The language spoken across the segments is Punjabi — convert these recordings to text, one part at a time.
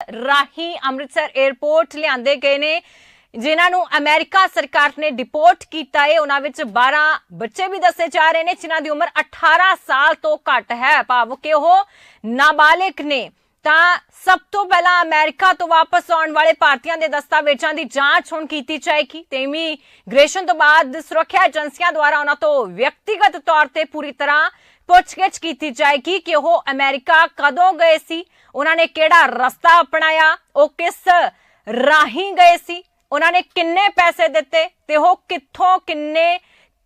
ਰਾਹੀਂ ਅੰਮ੍ਰਿਤਸਰ 에ਅਰਪੋਰਟ ਲਿਆਂਦੇ ਗਏ ਨੇ, ਜਿਨ੍ਹਾਂ ਨੂੰ ਅਮਰੀਕਾ ਸਰਕਾਰ ਨੇ ਡਿਪੋਰਟ ਕੀਤਾ ਹੈ ਉਹਨਾਂ ਵਿੱਚ 12 ਬੱਚੇ ਵੀ ਦੱਸੇ ਜਾ ਰਹੇ ਨੇ, ਜਿਨ੍ਹਾਂ ਦੀ ਉਮਰ 18 ਸਾਲ ਤੋਂ ਘੱਟ ਹੈ। ਭਾਵ ਕਿ ਉਹ ਨਾਬਾਲਿਗ ਨੇ। ਤਾਂ ਸਭ ਤੋਂ ਪਹਿਲਾਂ ਅਮਰੀਕਾ ਤੋਂ ਵਾਪਸ ਆਉਣ ਵਾਲੇ ਭਾਰਤੀਆਂ ਦੇ ਦਸਤਾਵੇਜ਼ਾਂ ਦੀ ਜਾਂਚ ਹੁਣ ਕੀਤੀ ਜਾਏਗੀ। ਤੇ ਇਮੀਗ੍ਰੇਸ਼ਨ ਤੋਂ ਬਾਅਦ ਸੁਰੱਖਿਆ ਏਜੰਸੀਆਂ ਦੁਆਰਾ ਉਹਨਾਂ ਤੋਂ ਵਿਅਕਤੀਗਤ ਤੌਰ ਤੇ ਪੂਰੀ ਤਰ੍ਹਾਂ ਪੁੱਛਗਿੱਛ ਕੀਤੀ ਜਾਏਗੀ ਕਿ ਉਹ ਅਮਰੀਕਾ ਕਦੋਂ ਗਏ ਸੀ। ਉਹਨਾਂ ਨੇ ਕਿਹੜਾ ਰਸਤਾ ਅਪਣਾਇਆ ਉਹ ਕਿਸ ਰਾਹੀਂ ਗਏ ਸੀ ਉਹਨਾਂ ਨੇ ਕਿੰਨੇ ਪੈਸੇ ਦਿੱਤੇ ਤੇ ਉਹ ਕਿੱਥੋਂ ਕਿੰਨੇ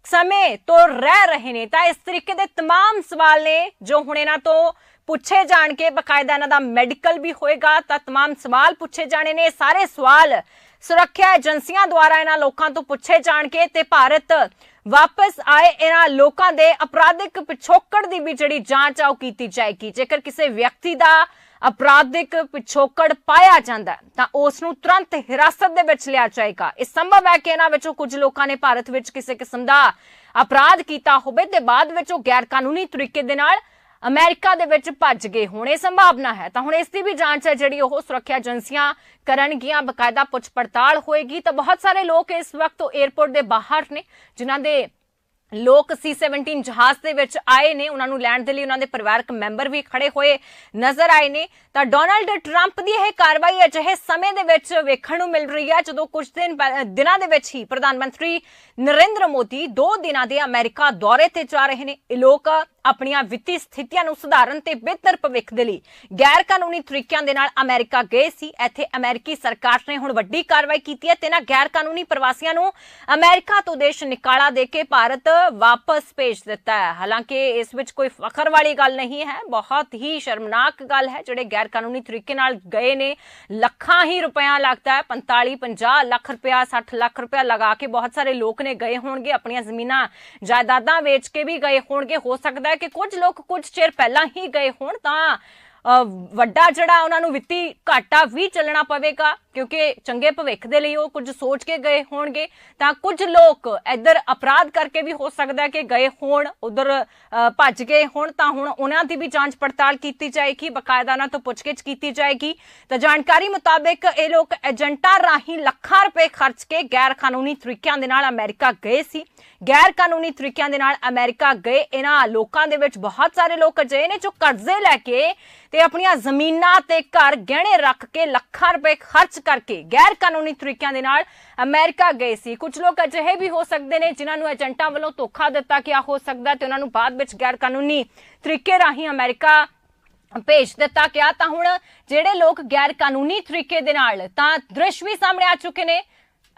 ਸਮੇਂ ਤੋਂ ਰਹਿ ਰਹੇ ਨੇ ਤਾਂ ਇਸ ਤਰੀਕੇ ਦੇ तमाम ਸਵਾਲ ਨੇ ਜੋ ਹੁਣ ਇਹਨਾਂ ਤੋਂ ਪੁੱਛੇ ਜਾਣ ਕੇ ਬਕਾਇਦਾ ਇਹਨਾਂ ਦਾ ਮੈਡੀਕਲ ਵੀ ਹੋਏਗਾ ਤਾਂ तमाम ਸਵਾਲ ਪੁੱਛੇ ਜਾਣੇ ਨੇ ਇਹ ਸਾਰੇ ਸਵਾਲ ਸੁਰੱਖਿਆ ਏਜੰਸੀਆਂ ਦੁਆਰਾ ਇਹਨਾਂ ਲੋਕਾਂ ਤੋਂ ਪੁੱਛੇ ਜਾਣ ਕੇ ਤੇ ਭਾਰਤ ਵਾਪਸ ਆਏ ਇਹਨਾਂ ਲੋਕਾਂ ਦੇ ਅਪਰਾਧਿਕ ਪਿਛੋਕੜ ਦੀ ਵੀ ਜਿਹੜੀ ਜਾਂਚ ਆ ਉਹ ਕੀਤੀ ਜਾਏਗੀ ਜੇਕਰ ਕਿਸੇ ਵਿਅਕਤੀ ਦਾ ਅਪਰਾਧਿਕ ਪਿਛੋਕੜ ਪਾਇਆ ਜਾਂਦਾ ਤਾਂ ਉਸ ਨੂੰ ਤੁਰੰਤ ਹਿਰਾਸਤ ਦੇ ਵਿੱਚ ਲਿਆ ਜਾਏਗਾ। ਇਹ ਸੰਭਵ ਹੈ ਕਿ ਇਹਨਾਂ ਵਿੱਚੋਂ ਕੁਝ ਲੋਕਾਂ ਨੇ ਭਾਰਤ ਵਿੱਚ ਕਿਸੇ ਕਿਸਮ ਦਾ ਅਪਰਾਧ ਕੀਤਾ ਹੋਵੇ, ਤੇ ਬਾਅਦ ਵਿੱਚ ਉਹ ਗੈਰ ਕਾਨੂੰਨੀ ਤਰੀਕੇ ਦੇ ਨਾਲ ਅਮਰੀਕਾ ਦੇ ਵਿੱਚ ਭੱਜ ਗਏ ਹੋਣ। ਇਹ ਸੰਭਾਵਨਾ ਹੈ। ਤਾਂ ਹੁਣ ਇਸ ਦੀ ਵੀ ਜਾਂਚ ਹੈ, ਜਿਹੜੀ ਉਹ ਸੁਰੱਖਿਆ ਏਜੰਸੀਆਂ ਕਰਨਗੀਆਂ, ਬਕਾਇਦਾ ਪੁੱਛ ਪੜਤਾਲ ਹੋਏਗੀ। ਤਾਂ ਬਹੁਤ ਸਾਰੇ ਲੋਕ ਇਸ ਵਕਤ 에ਅਰਪੋਰਟ ਦੇ ਬਾਹਰ ਨੇ, ਜਿਨ੍ਹਾਂ ਦੇ ਲੋਕ C17 ਜਹਾਜ਼ ਦੇ ਵਿੱਚ ਆਏ ਨੇ। ਉਹਨਾਂ ਨੂੰ ਲੈਣ ਦੇ ਲਈ ਉਹਨਾਂ ਦੇ ਪਰਿਵਾਰਕ ਮੈਂਬਰ ਵੀ ਖੜੇ ਹੋਏ ਨਜ਼ਰ ਆਏ ਨੇ। ਤਾਂ ਡੋਨਾਲਡ ਟਰੰਪ ਦੀ ਇਹ ਕਾਰਵਾਈ ਅਜਿਹੇ ਸਮੇਂ ਦੇ ਵਿੱਚ ਵੇਖਣ ਨੂੰ ਮਿਲ ਰਹੀ ਹੈ, ਜਦੋਂ ਕੁਝ ਦਿਨ ਦਿਨਾਂ ਦੇ ਵਿੱਚ ਹੀ ਪ੍ਰਧਾਨ ਮੰਤਰੀ ਨਰਿੰਦਰ ਮੋਦੀ 2 ਦਿਨਾਂ ਦੇ ਅਮਰੀਕਾ ਦੌਰੇ ਤੇ ਜਾ ਰਹੇ ਨੇ। ਇਹ ਲੋਕ ਆਪਣੀਆਂ ਵਿੱਤੀ ਸਥਿਤੀਆਂ ਨੂੰ ਸੁਧਾਰਨ ਤੇ ਬਿਹਤਰ ਭਵਿੱਖ ਦੇ ਲਈ ਗੈਰ ਕਾਨੂੰਨੀ ਤਰੀਕਿਆਂ ਦੇ ਨਾਲ ਅਮਰੀਕਾ ਗਏ ਸੀ। ਇੱਥੇ ਅਮਰੀਕੀ ਸਰਕਾਰ ਨੇ ਹੁਣ ਵੱਡੀ ਕਾਰਵਾਈ ਕੀਤੀ ਹੈ ਤੇ ਇਹਨਾਂ ਗੈਰ ਕਾਨੂੰਨੀ ਪ੍ਰਵਾਸੀਆਂ ਨੂੰ ਅਮਰੀਕਾ ਤੋਂ ਦੇਸ਼ ਨਿਕਾਲਾ ਦੇ ਕੇ ਭਾਰਤ ਵਾਪਸ ਭੇਜ ਦਿੱਤਾ ਹੈ। ਹਾਲਾਂਕਿ ਇਸ ਵਿੱਚ ਕੋਈ ਫਖਰ ਵਾਲੀ ਗੱਲ ਨਹੀਂ ਹੈ, ਬਹੁਤ ਹੀ ਸ਼ਰਮਨਾਕ ਗੱਲ ਹੈ, ਜਿਹੜੇ ਗੈਰ ਕਾਨੂੰਨੀ ਤਰੀਕੇ ਨਾਲ ਗਏ ਨੇ, ਲੱਖਾਂ ਹੀ ਰੁਪਇਆ ਲੱਗਦਾ ਹੈ 45 50 ਲੱਖ ਰੁਪਇਆ 60 ਲੱਖ ਰੁਪਇਆ ਲਗਾ ਕੇ ਬਹੁਤ ਸਾਰੇ ਲੋਕ ਨੇ ਗਏ ਹੋਣਗੇ, ਆਪਣੀਆਂ ਜ਼ਮੀਨਾਂ, ਜਾਇਦਾਦਾਂ ਵੇਚ ਕੇ ਵੀ ਗਏ ਹੋਣਗੇ, ਹੋ ਸਕਦਾ ਹੈ ਕਿ ਕੁਝ ਲੋਕ ਕੁਝ ਚਿਰ ਪਹਿਲਾਂ ਹੀ ਗਏ ਹੋਣ ਤਾਂ ਅ, ਵੱਡਾ ਜਿਹੜਾ ਉਹਨਾਂ ਨੂੰ ਵਿੱਤੀ ਘਾਟਾ ਵੀ ਚੱਲਣਾ ਪਵੇਗਾ। ਕਿਉਂਕਿ ਚੰਗੇ ਭਵਿੱਖ ਦੇ ਲਈ ਉਹ ਕੁਝ ਸੋਚ ਕੇ ਗਏ ਹੋਣਗੇ, ਤਾਂ ਕੁਝ ਲੋਕ ਇੱਧਰ ਅਪਰਾਧ ਕਰਕੇ ਵੀ ਹੋ ਸਕਦਾ ਕਿ ਗਏ ਹੋਣ, ਉਧਰ ਭੱਜ ਗਏ ਹੋਣ, ਤਾਂ ਹੁਣ ਉਹਨਾਂ ਦੀ ਵੀ ਜਾਂਚ ਪੜਤਾਲ ਕੀਤੀ ਜਾਏਗੀ ਬਕਾਇਦਾ ਉਹਨਾਂ ਤੋਂ ਪੁੱਛਗਿੱਛ ਕੀਤੀ ਜਾਏਗੀ। ਤਾਂ ਜਾਣਕਾਰੀ ਮੁਤਾਬਕ ਇਹ ਲੋਕ ਏਜੰਟਾਂ ਰਾਹੀਂ ਲੱਖਾਂ ਰੁਪਏ ਖਰਚ ਕੇ ਗੈਰ ਕਾਨੂੰਨੀ ਤਰੀਕਿਆਂ ਦੇ ਨਾਲ ਅਮਰੀਕਾ ਗਏ ਸੀ। ਗੈਰ ਕਾਨੂੰਨੀ ਤਰੀਕਿਆਂ ਦੇ ਨਾਲ ਅਮਰੀਕਾ ਗਏ। ਇਹਨਾਂ ਲੋਕਾਂ ਦੇ ਵਿੱਚ ਬਹੁਤ ਸਾਰੇ ਲੋਕ ਅਜਿਹੇ ਨੇ ਜੋ ਕਰਜ਼ੇ ਲੈ ਕੇ ਤੇ ਆਪਣੀਆਂ ਜ਼ਮੀਨਾਂ ਤੇ ਘਰ ਗਹਿਣੇ ਰੱਖ ਕੇ ਲੱਖਾਂ ਰੁਪਏ ਖਰਚ ਕਰਕੇ ਗੈਰ ਕਾਨੂੰਨੀ ਤਰੀਕਿਆਂ ਦੇ ਨਾਲ ਅਮਰੀਕਾ ਗਏ ਸੀ। ਕੁਝ ਲੋਕ ਅਜਿਹੇ ਵੀ ਹੋ ਸਕਦੇ ਨੇ ਜਿਨ੍ਹਾਂ ਨੂੰ ਏਜੰਟਾਂ ਵੱਲੋਂ ਧੋਖਾ ਦਿੱਤਾ ਗਿਆ ਹੋ ਸਕਦਾ ਤੇ ਉਹਨਾਂ ਨੂੰ ਬਾਅਦ ਵਿੱਚ ਗੈਰ ਕਾਨੂੰਨੀ ਤਰੀਕੇ ਰਾਹੀਂ ਅਮਰੀਕਾ ਭੇਜ ਦਿੱਤਾ ਗਿਆ। ਤਾਂ ਹੁਣ ਜਿਹੜੇ ਲੋਕ ਗੈਰ ਕਾਨੂੰਨੀ ਤਰੀਕੇ ਦੇ ਨਾਲ ਤਾਂ ਦ੍ਰਿਸ਼ ਵੀ ਸਾਹਮਣੇ ਆ ਚੁੱਕੇ ਨੇ।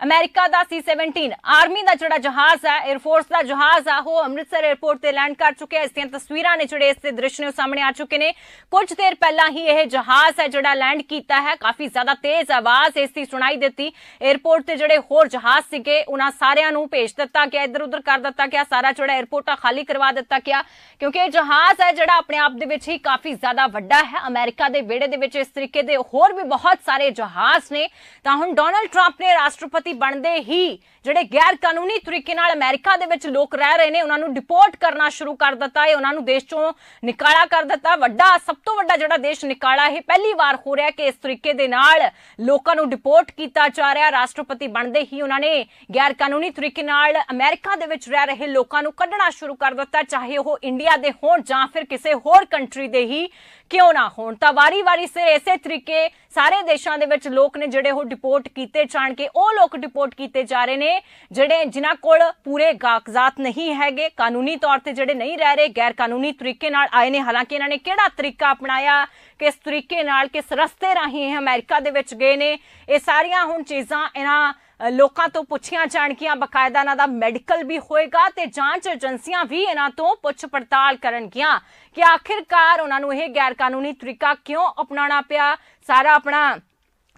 ਅਮਰੀਕਾ ਦਾ C17 ਆਰਮੀ ਦਾ ਜਿਹੜਾ ਜਹਾਜ਼ ਹੈ 에ਅਰਫੋਰਸ ਦਾ ਜਹਾਜ਼ ਆ ਉਹ ਅੰਮ੍ਰਿਤਸਰ 에ਅਰਪੋਰਟ ਤੇ ਲੈਂਡ ਕਰ ਚੁੱਕਿਆ ਇਸ ਦੀਆਂ ਤਸਵੀਰਾਂ ਨੇ ਜਿਹੜੇ ਇਸ ਦੇ ਦ੍ਰਿਸ਼ ਨੇ ਸਾਹਮਣੇ ਆ ਚੁੱਕੇ ਨੇ। ਕੁਝ ਦੇਰ ਪਹਿਲਾਂ ਹੀ ਇਹ ਜਹਾਜ਼ ਹੈ ਜਿਹੜਾ ਲੈਂਡ ਕੀਤਾ ਹੈ। ਕਾਫੀ ਜ਼ਿਆਦਾ ਤੇਜ਼ ਆਵਾਜ਼ ਇਸ ਦੀ ਸੁਣਾਈ ਦਿੱਤੀ। 에ਅਰਪੋਰਟ ਤੇ ਜਿਹੜੇ ਹੋਰ ਜਹਾਜ਼ ਸੀਗੇ, ਉਹਨਾਂ ਸਾਰਿਆਂ ਨੂੰ ਭੇਜ ਦਿੱਤਾ ਗਿਆ ਇੱਧਰ ਉੱਧਰ ਕਰ ਦਿੱਤਾ ਗਿਆ। ਸਾਰਾ ਜਿਹੜਾ 에ਅਰਪੋਰਟ ਆ, ਖਾਲੀ ਕਰਵਾ ਦਿੱਤਾ ਗਿਆ। ਕਿਉਂਕਿ ਇਹ ਜਹਾਜ਼ ਹੈ ਜਿਹੜਾ ਆਪਣੇ ਆਪ ਦੇ ਵਿੱਚ ਹੀ ਕਾਫੀ ਜ਼ਿਆਦਾ ਵੱਡਾ ਹੈ। ਅਮਰੀਕਾ ਦੇ ਵਿੜੇ ਦੇ ਵਿੱਚ ਇਸ ਤਰੀਕੇ ਦੇ ਹੋਰ ਵੀ ਬਹੁਤ ਸਾਰੇ ਜਹਾਜ਼ ਨੇ। ਤਾਂ ਹੁਣ ਡੋਨਲਡ ਟਰੰਪ ਨੇ ਰਾਸ਼ਟਰਪਤੀ ਬਣਦੇ ਹੀ ਜਿਹੜੇ ਗੈਰ ਕਾਨੂੰਨੀ ਤਰੀਕੇ ਨਾਲ ਅਮਰੀਕਾ ਦੇ ਵਿੱਚ ਲੋਕ ਰਹਿ ਰਹੇ ਨੇ, ਉਹਨਾਂ ਨੂੰ ਡਿਪੋਰਟ ਕਰਨਾ ਸ਼ੁਰੂ ਕਰ ਦਿੱਤਾ ਹੈ, ਉਹਨਾਂ ਨੂੰ ਦੇਸ਼ ਚੋਂ ਨਿਕਾਲਾ ਕਰ ਦਿੱਤਾ। ਵੱਡਾ, ਸਭ ਤੋਂ ਵੱਡਾ ਜਿਹੜਾ ਦੇਸ਼ ਨਿਕਾਲਾ ਇਹ ਪਹਿਲੀ ਵਾਰ ਹੋ ਰਿਹਾ ਕਿ ਇਸ ਤਰੀਕੇ ਦੇ ਨਾਲ ਲੋਕਾਂ ਨੂੰ ਡਿਪੋਰਟ ਕੀਤਾ ਜਾ ਰਿਹਾ। ਰਾਸ਼ਟਰਪਤੀ ਬਣਦੇ ਹੀ ਉਹਨਾਂ ਨੇ ਗੈਰ ਕਾਨੂੰਨੀ ਤਰੀਕੇ ਨਾਲ ਅਮਰੀਕਾ ਦੇ ਵਿੱਚ ਰਹਿ ਰਹੇ ਲੋਕਾਂ ਨੂੰ ਕੱਢਣਾ ਸ਼ੁਰੂ ਕਰ ਦਿੱਤਾ, ਚਾਹੇ ਉਹ ਇੰਡੀਆ ਦੇ ਹੋਣ ਜਾਂ ਫਿਰ ਕਿਸੇ ਹੋਰ ਕੰਟਰੀ ਦੇ ਹੀ ਕਿਉਂ ਨਾ ਹੋਣ? ਤਾਂ ਵਾਰੀ-ਵਾਰੀ ਸਿਰ ਇਸੇ ਤਰੀਕੇ ਸਾਰੇ ਦੇਸ਼ਾਂ ਦੇ ਵਿੱਚ ਲੋਕ ਨੇ ਜਿਹੜੇ ਉਹ ਡਿਪੋਰਟ ਕੀਤੇ ਜਾਣ ਕੇ, ਉਹ ਲੋਕ ਡਿਪੋਰਟ ਕੀਤੇ ਜਾ ਰਹੇ ਨੇ, ਜਿਹੜੇ ਜਿਨ੍ਹਾਂ ਕੋਲ ਪੂਰੇ ਕਾਗਜ਼ਾਤ ਨਹੀਂ ਹੈਗੇ, ਕਾਨੂੰਨੀ ਤੌਰ ਤੇ ਜਿਹੜੇ ਨਹੀਂ ਰਹਿ ਰਹੇ ਗੈਰ ਕਾਨੂੰਨੀ ਤਰੀਕੇ ਨਾਲ ਆਏ ਨੇ। ਹਾਲਾਂਕਿ ਇਹਨਾਂ ਨੇ ਕਿਹੜਾ ਤਰੀਕਾ ਅਪਣਾਇਆ, ਕਿਸ ਤਰੀਕੇ ਨਾਲ, ਕਿਸ ਰਸਤੇ ਰਾਹੀਂ ਇਹ ਅਮਰੀਕਾ ਦੇ ਵਿੱਚ ਗਏ ਨੇ, ਇਹ ਸਾਰੀਆਂ ਹੁਣ ਚੀਜ਼ਾਂ ਇਹਨਾਂ ਲੋਕਾਂ ਤੋਂ ਪੁੱਛੀਆਂ ਜਾਣਗੀਆਂ, ਬਕਾਇਦਾ ਇਹਨਾਂ ਦਾ ਮੈਡੀਕਲ ਵੀ ਹੋਏਗਾ ਤੇ ਜਾਂਚ ਏਜੰਸੀਆਂ ਵੀ ਇਹਨਾਂ ਤੋਂ ਪੁੱਛ ਪੜਤਾਲ ਕਰਨਗੀਆਂ। ਕਿ ਆਖਿਰਕਾਰ ਉਹਨਾਂ ਨੂੰ ਇਹ ਗੈਰ ਕਾਨੂੰਨੀ ਤਰੀਕਾ ਕਿਉਂ ਅਪਣਾਉਣਾ ਪਿਆ? ਸਾਰਾ ਆਪਣਾ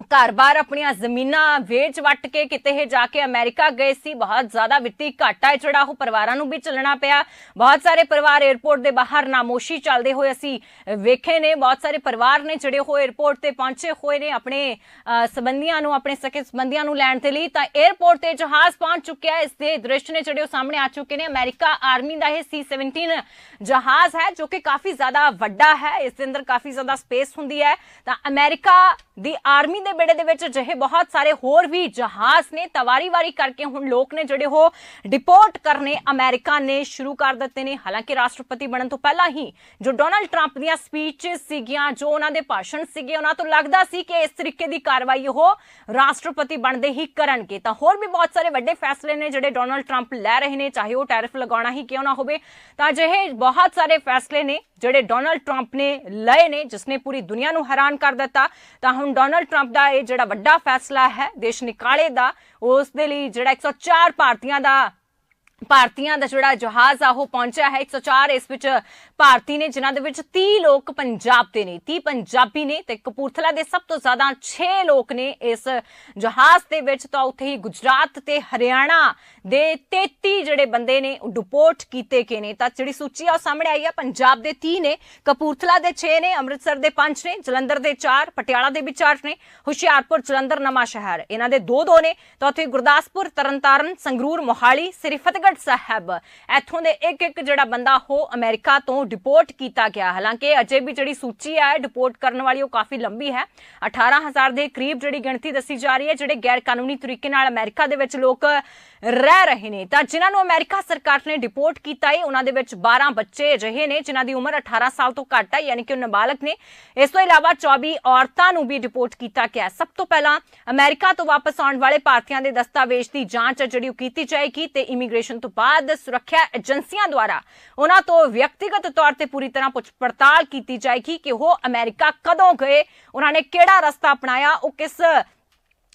ਘਰ-ਬਾਰ ਆਪਣੀਆਂ ਜ਼ਮੀਨਾਂ ਵੇਚ ਵੱਟ ਕੇ ਕਿਤੇ ਇਹ ਜਾ ਕੇ ਅਮਰੀਕਾ ਗਏ ਸੀ। ਬਹੁਤ ਜ਼ਿਆਦਾ ਵਿੱਤੀ ਘਾਟਾ ਹੈ ਜਿਹੜਾ ਉਹ ਪਰਿਵਾਰਾਂ ਨੂੰ ਵੀ ਚੱਲਣਾ ਪਿਆ। ਬਹੁਤ ਸਾਰੇ ਪਰਿਵਾਰ 에어ਪੋਰਟ ਦੇ ਬਾਹਰ ਨਾਮੋਸ਼ੀ ਚੱਲਦੇ ਹੋਏ ਅਸੀਂ ਵੇਖੇ ਨੇ। ਬਹੁਤ ਸਾਰੇ ਪਰਿਵਾਰ ਨੇ ਜਿਹੜੇ ਹੋ 에어ਪੋਰਟ ਤੇ ਪਹੁੰਚੇ ਹੋਏ ਨੇ ਆਪਣੇ ਸਬੰਧੀਆਂ ਨੂੰ, ਆਪਣੇ ਸਕੇ ਸਬੰਧੀਆਂ ਨੂੰ ਲੈਣ ਦੇ ਲਈ। ਤਾਂ 에어ਪੋਰਟ ਤੇ ਜਹਾਜ਼ ਪਹੁੰਚ ਚੁੱਕਿਆ ਇਸ ਦੇ ਦ੍ਰਿਸ਼ ਨੇ ਜਿਹੜੇ ਉਹ ਸਾਹਮਣੇ ਆ ਚੁੱਕੇ ਨੇ। ਅਮਰੀਕਾ ਆਰਮੀ ਦਾ ਇਹ C17 ਜਹਾਜ਼ ਹੈ ਜੋ ਕਿ ਕਾਫੀ ਜ਼ਿਆਦਾ ਵੱਡਾ ਹੈ। ਇਸ ਦੇ ਅੰਦਰ ਕਾਫੀ ਜ਼ਿਆਦਾ ਸਪੇਸ ਹੁੰਦੀ ਹੈ। ਤਾਂ ਅਮਰੀਕਾ ਦੀ ਆਰਮੀ ਦੇ ਬੇੜੇ ਦੇ ਵਿੱਚ ਅਜਿਹੇ ਬਹੁਤ ਸਾਰੇ ਹੋਰ ਵੀ ਜਹਾਜ਼ ਨੇ ਤਵਾਰੀ-ਵਾਰੀ ਕਰਕੇ ਹੁਣ ਲੋਕ ਨੇ ਜਿਹੜੇ ਉਹ ਡਿਪੋਰਟ ਕਰਨੇ ਅਮਰੀਕਾ ਨੇ ਸ਼ੁਰੂ ਕਰ ਦਿੱਤੇ ਨੇ। ਹਾਲਾਂਕਿ ਰਾਸ਼ਟਰਪਤੀ ਬਣਨ ਤੋਂ ਪਹਿਲਾਂ ਹੀ ਜੋ ਡੋਨਾਲਡ ਟਰੰਪ ਦੀਆਂ ਸਪੀਚਸ ਸੀਗੀਆਂ, ਜੋ ਉਹਨਾਂ ਦੇ ਭਾਸ਼ਣ ਸੀਗੇ, ਉਹਨਾਂ ਤੋਂ ਲੱਗਦਾ ਸੀ ਕਿ ਇਸ ਤਰੀਕੇ ਦੀ ਕਾਰਵਾਈ ਉਹ ਰਾਸ਼ਟਰਪਤੀ ਬਣਦੇ ਹੀ ਕਰਨਗੇ। ਤਾਂ ਹੋਰ ਵੀ ਬਹੁਤ ਸਾਰੇ ਵੱਡੇ ਫੈਸਲੇ ਨੇ ਜਿਹੜੇ ਡੋਨਲਡ ਟਰੰਪ ਲੈ ਰਹੇ ਨੇ, ਚਾਹੇ ਉਹ ਟੈਰਿਫ ਲਗਾਉਣਾ ਹੀ ਕਿਉਂ ਨਾ ਹੋਵੇ। ਤਾਂ ਅਜਿਹੇ ਬਹੁਤ ਸਾਰੇ ਫੈਸਲੇ ਨੇ ਜਿਹੜੇ ਡੋਨਲਡ ਟਰੰਪ ਨੇ ਲਏ ਨੇ, ਜਿਸਨੇ ਪੂਰੀ ਦੁਨੀਆ ਨੂੰ ਹੈਰਾਨ ਕਰ ਦਿੱਤਾ, ਤਾਂ ਹੁਣ ਡੋਨਲਡ ਟਰੰਪ ਦਾ ਇਹ ਜਿਹੜਾ ਵੱਡਾ ਫੈਸਲਾ ਹੈ, ਦੇਸ਼ ਨਿਕਾਲੇ ਦਾ, ਉਸ ਦੇ ਲਈ ਜਿਹੜਾ 104 ਭਾਰਤੀਆਂ ਦਾ ਭਾਰਤੀਆਂ ਦਾ ਜਿਹੜਾ ਜਹਾਜ਼ ਆ, ਉਹ ਪਹੁੰਚਿਆ ਹੈ। 104 ਇਸ ਵਿੱਚ ਭਾਰਤੀ ਨੇ, ਜਿਨ੍ਹਾਂ ਦੇ ਵਿੱਚ 30 ਲੋਕ ਪੰਜਾਬ ਦੇ ਨੇ। 30 ਪੰਜਾਬੀ ਨੇ ਤੇ ਕਪੂਰਥਲਾ ਦੇ ਸਭ ਤੋਂ ਜ਼ਿਆਦਾ 6 ਲੋਕ ਨੇ ਇਸ ਜਹਾਜ਼ ਦੇ ਵਿੱਚ। ਤਾਂ ਉੱਥੇ ਹੀ ਗੁਜਰਾਤ ਤੇ ਹਰਿਆਣਾ ਦੇ 33 ਜਿਹੜੇ ਬੰਦੇ ਨੇ, ਉਹ ਡਿਪੋਰਟ ਕੀਤੇ ਗਏ ਨੇ। ਤਾਂ ਜਿਹੜੀ ਸੂਚੀ ਆ, ਉਹ ਸਾਹਮਣੇ ਆਈ ਆ, ਪੰਜਾਬ ਦੇ 30 ਨੇ, ਕਪੂਰਥਲਾ ਦੇ 6 ਨੇ, ਅੰਮ੍ਰਿਤਸਰ ਦੇ 5 ਨੇ, ਜਲੰਧਰ ਦੇ 4 ਪਟਿਆਲਾ ਦੇ ਵੀ 4 ਨੇ, ਹੁਸ਼ਿਆਰਪੁਰ, ਜਲੰਧਰ ਨਵਾਂ ਸ਼ਹਿਰ ਇਹਨਾਂ ਦੇ 2-2 ਨੇ। ਤਾਂ ਉੱਥੇ ਗੁਰਦਾਸਪੁਰ, ਤਰਨਤਾਰਨ, ਸੰਗਰੂਰ, ਮੋਹਾਲੀ, ਸ੍ਰੀ ਫਤਿਹਗੜ੍ਹ ਸਾਹਿਬ। ਇੱਥੋਂ ਦੇ ਇੱਕ ਇੱਕ ਜਿਹੜਾ ਬੰਦਾ ਉਹ ਅਮਰੀਕਾ ਤੋਂ ਡਿਪੋਰਟ ਕੀਤਾ ਗਿਆ। ਹਾਲਾਂਕਿ ਅਜੇ ਵੀ ਜਿਹੜੀ ਸੂਚੀ ਹੈ ਡਿਪੋਰਟ ਕਰਨ ਵਾਲੀ ਉਹ ਕਾਫੀ ਲੰਬੀ ਹੈ। 18000 ਦੇ ਕਰੀਬ ਜਿਹੜੀ ਗਿਣਤੀ ਦੱਸੀ ਜਾ ਰਹੀ ਹੈ, ਜਿਹੜੇ ਗੈਰ ਕਾਨੂੰਨੀ ਤਰੀਕੇ ਨਾਲ ਅਮਰੀਕਾ ਦੇ ਵਿੱਚ ਲੋਕ ਰਹਿ ਰਹੇ ਨੇ। ਤਾਂ ਜਿਨ੍ਹਾਂ ਨੂੰ ਅਮਰੀਕਾ ਸਰਕਾਰ ਨੇ ਡਿਪੋਰਟ ਕੀਤਾ ਹੈ ਉਹਨਾਂ ਦੇ ਵਿੱਚ 12 ਬੱਚੇ ਅਜਿਹੇ ਨੇ ਜਿਨ੍ਹਾਂ ਦੀ ਉਮਰ 18 ਸਾਲ ਤੋਂ ਘੱਟ ਹੈ ਯਾਨੀ ਕਿ ਉਹ ਨਾਬਾਲਗ ਨੇ। ਇਸ ਤੋਂ ਇਲਾਵਾ 24 ਔਰਤਾਂ ਨੂੰ ਵੀ ਡਿਪੋਰਟ ਕੀਤਾ ਗਿਆ ਸਭ ਤੋਂ ਪਹਿਲਾਂ ਅਮਰੀਕਾ ਤੋਂ ਵਾਪਸ ਆਉਣ ਵਾਲੇ ਭਾਰਤੀਆਂ ਦੇ ਦਸਤਾਵੇਜ਼ ਦੀ ਜਾਂਚ ਹੈ ਜਿਹੜੀ ਉਹ ਕੀਤੀ ਜਾਏਗੀ ਤੇ ਇਮੀਗ੍ਰੇਸ਼ਨ ਤੋਂ ਬਾਅਦ ਸੁਰੱਖਿਆ ਏਜੰਸੀਆਂ ਦੁਆਰਾ ਉਹਨਾਂ ਤੋਂ ਵਿਅਕਤੀਗਤ ਤੌਰ ਤੇ ਪੂਰੀ ਤਰ੍ਹਾਂ ਪੁੱਛ ਪੜਤਾਲ ਕੀਤੀ ਜਾਏਗੀ ਕਿ ਉਹ ਅਮਰੀਕਾ ਕਦੋਂ ਗਏ, ਉਹਨਾਂ ਨੇ ਕਿਹੜਾ ਰਸਤਾ ਅਪਣਾਇਆ, ਉਹ ਕਿਸ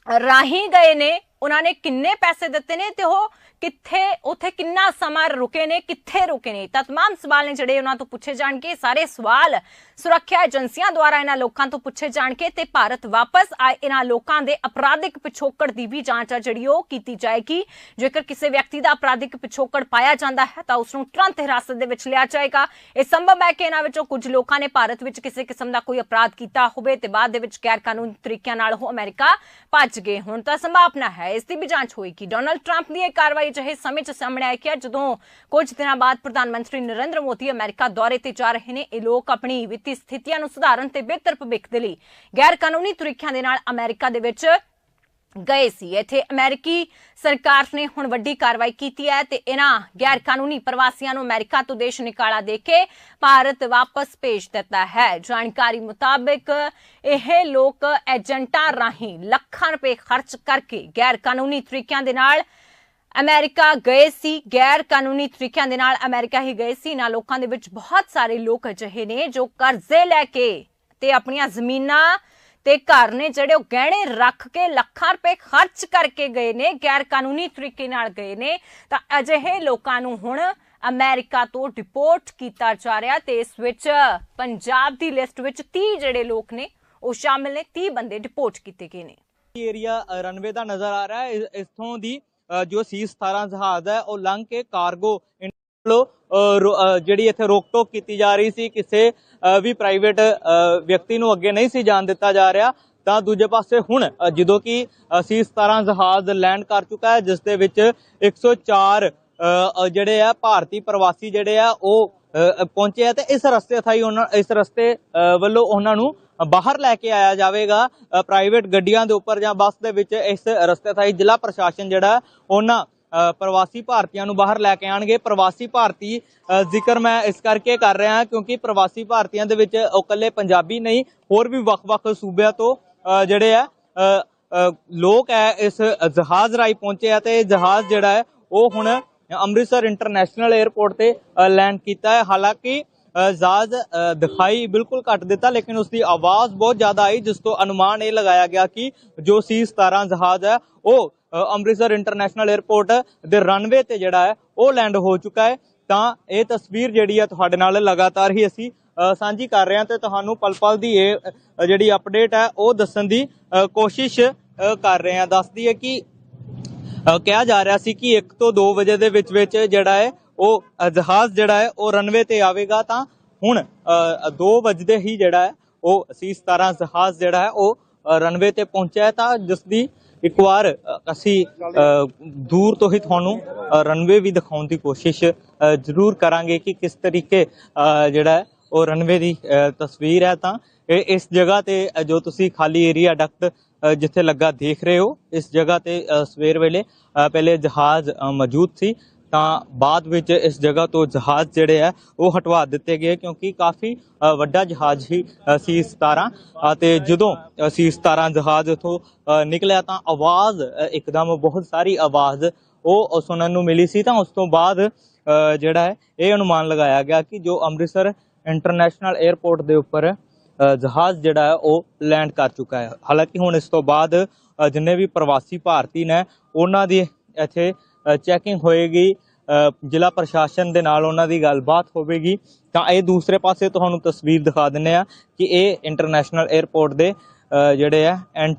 ਰਾਹੀਂ ਗਏ ਨੇ ਉਹਨਾਂ ਨੇ ਕਿੰਨੇ ਪੈਸੇ ਦਿੱਤੇ ਨੇ ਤੇ ਉਹ ਕਿੱਥੇ ਉੱਥੇ ਕਿੰਨਾ ਸਮਾਂ ਰੁਕੇ ਨੇ ਕਿੱਥੇ ਰੁਕੇ ਨੇ ਤਾਂ तमाम ਸਵਾਲ ਨੇ ਜਿਹੜੇ ਉਹਨਾਂ ਤੋਂ ਪੁੱਛੇ ਜਾਣਗੇ ਸਾਰੇ ਸਵਾਲ ਸੁਰੱਖਿਆ ਏਜੰਸੀਆਂ ਦੁਆਰਾ ਇਹਨਾਂ ਲੋਕਾਂ ਤੋਂ ਪੁੱਛੇ ਜਾਣਗੇ ਤੇ ਭਾਰਤ ਵਾਪਸ ਆਏ ਇਹਨਾਂ ਲੋਕਾਂ ਦੇ ਅਪਰਾਧਿਕ ਪਿਛੋਕੜ ਦੀ ਵੀ ਜਾਂਚ ਆ ਜਿਹੜੀ ਉਹ ਕੀਤੀ ਜਾਏਗੀ ਜੇਕਰ ਕਿਸੇ ਵਿਅਕਤੀ ਦਾ ਅਪਰਾਧਿਕ ਪਿਛੋਕੜ ਪਾਇਆ ਜਾਂਦਾ ਹੈ ਤਾਂ ਉਸ ਨੂੰ ਤੁਰੰਤ ਹਿਰਾਸਤ ਦੇ ਵਿੱਚ ਲਿਆ ਜਾਏਗਾ ਇਹ ਸੰਭਵ ਹੈ ਕਿ ਇਹਨਾਂ ਵਿੱਚੋਂ ਕੁਝ ਲੋਕਾਂ ਨੇ ਭਾਰਤ ਵਿੱਚ ਕਿਸੇ ਕਿਸਮ ਦਾ ਕੋਈ ਅਪਰਾਧ ਕੀਤਾ ਹੋਵੇ ਤੇ ਬਾਅਦ ਦੇ ਵਿੱਚ ਗੈਰ ਕਾਨੂੰਨੀ ਤਰੀਕਿਆਂ ਨਾਲ ਉਹ ਅਮਰੀਕਾ ਭੱਜ ਗਏ ਹੁਣ ਤਾਂ ਸੰਭਾਵਨਾ ਹੈ ਇਸ ਦੀ ਵੀ ਜਾਂਚ ਹੋਏਗੀ ਡੋਨਲਡ ਟਰੰਪ ਦੀ ਇਹ ਕਾਰਵਾਈ ਜਿਹੇ ਸਮੇਂ 'ਚ ਸਾਹਮਣੇ ਆਈ ਕਿ ਜਦੋਂ ਕੁਝ ਦਿਨਾਂ ਬਾਅਦ ਪ੍ਰਧਾਨ ਮੰਤਰੀ ਨਰਿੰਦਰ ਮੋਦੀ ਅਮਰੀਕਾ ਦੌਰੇ ਤੇ ਜਾ ਰਹੇ ਨੇ, ਇਹ ਲੋਕ ਆਪਣੀ ਵਿੱਤੀ ਸਥਿਤੀਆਂ ਨੂੰ ਸੁਧਾਰਨ ਤੇ ਬਿਹਤਰ ਭਵਿੱਖ ਦੇ ਲਈ ਗੈਰ ਕਾਨੂੰਨੀ ਤਰੀਕਿਆਂ ਦੇ ਨਾਲ ਅਮਰੀਕਾ ਦੇ ਵਿੱਚ ਗਏ ਸੀ। ਇੱਥੇ ਅਮਰੀਕੀ ਸਰਕਾਰ ਨੇ ਹੁਣ ਵੱਡੀ ਕਾਰਵਾਈ ਕੀਤੀ ਹੈ ਤੇ ਇਹਨਾਂ ਗੈਰ ਕਾਨੂੰਨੀ ਪ੍ਰਵਾਸੀਆਂ ਨੂੰ ਅਮਰੀਕਾ ਤੋਂ ਦੇਸ਼ ਨਿਕਾਲਾ ਦੇ ਕੇ ਭਾਰਤ ਵਾਪਸ ਭੇਜ ਦਿੱਤਾ ਹੈ। ਜਾਣਕਾਰੀ ਮੁਤਾਬਕ ਇਹ ਲੋਕ ਏਜੰਟਾਂ ਰਾਹੀਂ ਲੱਖਾਂ ਰੁਪਏ ਖਰਚ ਕਰਕੇ ਗੈਰ ਕਾਨੂੰਨੀ ਤਰੀਕਿਆਂ ਦੇ ਨਾਲ ਅਮਰੀਕਾ ਗਏ ਸੀ। ਗੈਰ ਕਾਨੂੰਨੀ ਤਰੀਕਿਆਂ ਦੇ ਨਾਲ ਅਮਰੀਕਾ ਹੀ ਗਏ ਸੀ। ਇਹਨਾਂ ਲੋਕਾਂ ਦੇ ਵਿੱਚ ਬਹੁਤ ਸਾਰੇ ਲੋਕ ਅਜਿਹੇ ਨੇ ਜੋ ਕਰਜ਼ੇ ਲੈ ਕੇ ਤੇ ਆਪਣੀਆਂ ਜ਼ਮੀਨਾਂ ਤੇ ਘਰ ਨੇ ਜਿਹੜੇ ਉਹ ਗਹਿਣੇ ਰੱਖ ਕੇ ਲੱਖਾਂ ਰੁਪਏ ਖਰਚ ਕਰਕੇ ਗਏ ਨੇ ਗੈਰ ਕਾਨੂੰਨੀ ਤਰੀਕੇ ਨਾਲ ਗਏ ਨੇ, ਤਾਂ ਅਜਿਹੇ ਲੋਕਾਂ ਨੂੰ ਹੁਣ ਅਮਰੀਕਾ ਤੋਂ ਡਿਪੋਰਟ ਕੀਤਾ ਜਾ ਰਿਹਾ ਤੇ ਇਸ ਵਿੱਚ ਪੰਜਾਬ ਦੀ ਲਿਸਟ ਵਿੱਚ 30 ਜਿਹੜੇ ਲੋਕ ਨੇ, ਉਹ ਸ਼ਾਮਿਲ ਨੇ 30 ਬੰਦੇ ਡਿਪੋਰਟ ਕੀਤੇ ਗਏ ਨੇ। ਏਰੀਆ ਰਨਵੇ ਦਾ ਨਜ਼ਰ ਆ ਰਿਹਾ ਹੈ। ਇਸ- ਇੱਥੋਂ ਦੀ ਜੋ ਸੀ 17 ਜਹਾਜ਼ ਹੈ, ਉਹ ਲੰਘ ਕੇ ਕਾਰਗੋ ਵੱਲੋਂ ਜਿਹੜੀ ਇੱਥੇ ਰੋਕ ਟੋਕ ਕੀਤੀ ਜਾ ਰਹੀ ਸੀ ਕਿਸੇ ਵੀ ਪ੍ਰਾਈਵੇਟ ਵਿਅਕਤੀ ਨੂੰ ਅੱਗੇ ਨਹੀਂ ਸੀ ਜਾਣ ਦਿੱਤਾ ਜਾ ਰਿਹਾ ਤਾਂ ਦੂਜੇ ਪਾਸੇ ਹੁਣ ਜਦੋਂ ਕਿ ਸੀ 17 ਜਹਾਜ਼ ਲੈਂਡ ਕਰ ਚੁੱਕਾ ਹੈ ਜਿਸ ਦੇ ਵਿੱਚ 104 ਜਿਹੜੇ ਆ ਭਾਰਤੀ ਪ੍ਰਵਾਸੀ ਜਿਹੜੇ ਆ ਉਹ ਪਹੁੰਚੇ ਆ ਤੇ ਇਸ ਰਸਤੇ ਥਾਈ ਉਹਨਾਂ ਇਸ ਰਸਤੇ ਅ, ਵੱਲੋਂ ਉਹਨਾਂ ਨੂੰ ਬਾਹਰ ਲੈ ਕੇ ਆਇਆ ਜਾਵੇਗਾ ਪ੍ਰਾਈਵੇਟ ਗੱਡੀਆਂ ਦੇ ਉੱਪਰ ਜਾਂ ਬੱਸ ਦੇ ਵਿੱਚ ਇਸ ਰਸਤੇ ਥਾਈ ਜ਼ਿਲ੍ਹਾ ਪ੍ਰਸ਼ਾਸਨ ਜਿਹੜਾ ਉਹਨਾਂ ਪ੍ਰਵਾਸੀ ਭਾਰਤੀਆਂ ਨੂੰ ਬਾਹਰ ਲੈ ਕੇ ਆਣਗੇ। ਪ੍ਰਵਾਸੀ ਭਾਰਤੀ ਜ਼ਿਕਰ ਮੈਂ ਇਸ ਕਰਕੇ ਕਰ ਰਿਹਾ ਕਿਉਂਕਿ ਪ੍ਰਵਾਸੀ ਭਾਰਤੀਆਂ ਦੇ ਵਿੱਚ ਇਕੱਲੇ ਪੰਜਾਬੀ ਨਹੀਂ ਹੋਰ ਵੀ ਵੱਖ-ਵੱਖ ਸੂਬਿਆਂ ਤੋਂ ਜਿਹੜੇ ਆ ਲੋਕ ਹੈ ਇਸ ਜਹਾਜ਼ ਰਾਹੀਂ ਪਹੁੰਚੇ ਆ ਤੇ ਜਹਾਜ਼ ਜਿਹੜਾ ਹੈ ਉਹ ਹੁਣ ਅੰਮ੍ਰਿਤਸਰ ਇੰਟਰਨੈਸ਼ਨਲ 에ਅਰਪੋਰਟ ਤੇ ਲੈਂਡ ਕੀਤਾ ਹੈ। ਹਾਲਾਂਕਿ ਅ, ਜਹਾਜ਼ ਦਿਖਾਈ ਬਿਲਕੁਲ ਘੱਟ ਦਿੱਤਾ ਲੇਕਿਨ ਉਸ ਦੀ ਆਵਾਜ਼ ਬਹੁਤ ਜ਼ਿਆਦਾ ਆਈ ਜਿਸ ਤੋਂ ਅਨੁਮਾਨ ਇਹ ਲਗਾਇਆ ਗਿਆ ਕਿ ਜੋ ਸੀ 17 ਜਹਾਜ਼ ਹੈ ਉਹ ਅੰਮ੍ਰਿਤਸਰ ਇੰਟਰਨੈਸ਼ਨਲ 에ਅਰਪੋਰਟ ਦੇ ਰਨਵੇ ਤੇ ਜਿਹੜਾ ਹੈ, ਉਹ ਲੈਂਡ ਹੋ ਚੁੱਕਾ ਹੈ। ਤਾਂ ਇਹ ਤਸਵੀਰ ਜਿਹੜੀ ਹੈ ਤੁਹਾਡੇ ਨਾਲ ਲਗਾਤਾਰ ਹੀ ਅਸੀਂ ਸਾਂਝੀ ਕਰ ਰਹੇ ਹਾਂ ਤੇ ਤੁਹਾਨੂੰ ਪਲ ਪਲ ਦੀ ਇਹ ਜਿਹੜੀ ਅਪਡੇਟ ਹੈ, ਉਹ ਦੱਸਣ ਦੀ ਕੋਸ਼ਿਸ਼ ਕਰ ਰਹੇ ਹਾਂ। ਦੱਸਦੀ ਹੈ ਕਿ ਕਿਹਾ ਜਾ ਰਿਹਾ ਸੀ ਕਿ 1 ਤੋਂ 2 ਵਜੇ ਦੇ ਵਿੱਚ ਵਿੱਚ ਜਿਹੜਾ ਹੈ, ਉਹ ਜਹਾਜ਼ ਜਿਹੜਾ ਹੈ, ਉਹ ਰਨਵੇ ਤੇ ਆਵੇਗਾ। ਤਾਂ ਹੁਣ 2 ਵਜੇ ਹੀ ਜਿਹੜਾ ਹੈ, ਉਹ C17 ਜਹਾਜ਼ ਜਿਹੜਾ ਹੈ, ਉਹ ਰਨਵੇ ਤੇ ਪਹੁੰਚਿਆ ਤਾਂ ਜਿਸ ਦੀ ਇੱਕ ਵਾਰ ਅਸੀਂ ਦੂਰ ਤੋਂ ਹੀ ਤੁਹਾਨੂੰ ਰਨਵੇ ਵੀ ਦਿਖਾਉਣ ਦੀ ਕੋਸ਼ਿਸ਼ ਜ਼ਰੂਰ ਕਰਾਂਗੇ ਕਿ ਕਿਸ ਤਰੀਕੇ ਅ, ਜਿਹੜਾ ਉਹ ਰਨਵੇ ਦੀ ਤਸਵੀਰ ਹੈ ਤਾਂ। ਇਹ ਇਸ ਜਗ੍ਹਾ ਤੇ ਜੋ ਤੁਸੀਂ ਖਾਲੀ ਏਰੀਆ ਡਕਟ ਜਿੱਥੇ ਲੱਗਾ ਦੇਖ ਰਹੇ ਹੋ ਇਸ ਜਗ੍ਹਾ ਤੇ ਸਵੇਰ ਵੇਲੇ ਪਹਿਲੇ ਜਹਾਜ਼ ਮੌਜੂਦ ਸੀ। ਤਾਂ ਬਾਅਦ ਵਿੱਚ ਇਸ ਜਗ੍ਹਾ ਤੋਂ ਜਹਾਜ਼ ਜਿਹੜੇ ਆ ਉਹ ਹਟਵਾ ਦਿੱਤੇ ਗਏ ਕਿਉਂਕਿ ਕਾਫੀ ਵੱਡਾ ਜਹਾਜ਼ ਸੀ ਅ, ਸੀ 17 ਅਤੇ ਜਦੋਂ ਅ, ਸੀ 17 ਜਹਾਜ਼ ਉਥੋਂ ਨਿਕਲਿਆ ਤਾਂ ਆਵਾਜ਼ ਇੱਕਦਮ ਬਹੁਤ ਸਾਰੀ ਆਵਾਜ਼ ਉਹ ਸੁਣਨ ਨੂੰ ਮਿਲੀ ਸੀ। ਤਾਂ ਉਸ ਤੋਂ ਬਾਅਦ ਜਿਹੜਾ ਹੈ ਇਹ ਅਨੁਮਾਨ ਲਗਾਇਆ ਗਿਆ ਕਿ ਜੋ ਅੰਮ੍ਰਿਤਸਰ ਇੰਟਰਨੈਸ਼ਨਲ 에ਅਰਪੋਰਟ ਦੇ ਉੱਪਰ ਜਹਾਜ਼ ਜਿਹੜਾ ਹੈ ਉਹ ਲੈਂਡ ਕਰ ਚੁੱਕਾ ਹੈ। ਹਾਲਾਂਕਿ ਹੁਣ ਇਸ ਤੋਂ ਬਾਅਦ ਜਿੰਨੇ ਵੀ ਪ੍ਰਵਾਸੀ ਭਾਰਤੀ ਨੇ ਉਹਨਾਂ ਦੀ ਇੱਥੇ ਚੈਕਿੰਗ ਹੋਏਗੀ ਜ਼ਿਲ੍ਹਾ ਪ੍ਰਸ਼ਾਸਨ ਦੇ ਨਾਲ ਉਹਨਾਂ ਦੀ ਗੱਲਬਾਤ ਹੋਵੇਗੀ। ਤਾਂ ਇਹ ਦੂਸਰੇ ਪਾਸੇ ਤੁਹਾਨੂੰ ਤਸਵੀਰ ਦਿਖਾ ਦਿੰਨੇ ਆ ਕਿ ਇਹ ਇੰਟਰਨੈਸ਼ਨਲ 에ਅਰਪੋਰਟ ਦੇ ਜਿਹੜੇ ਆ ਐਂਟ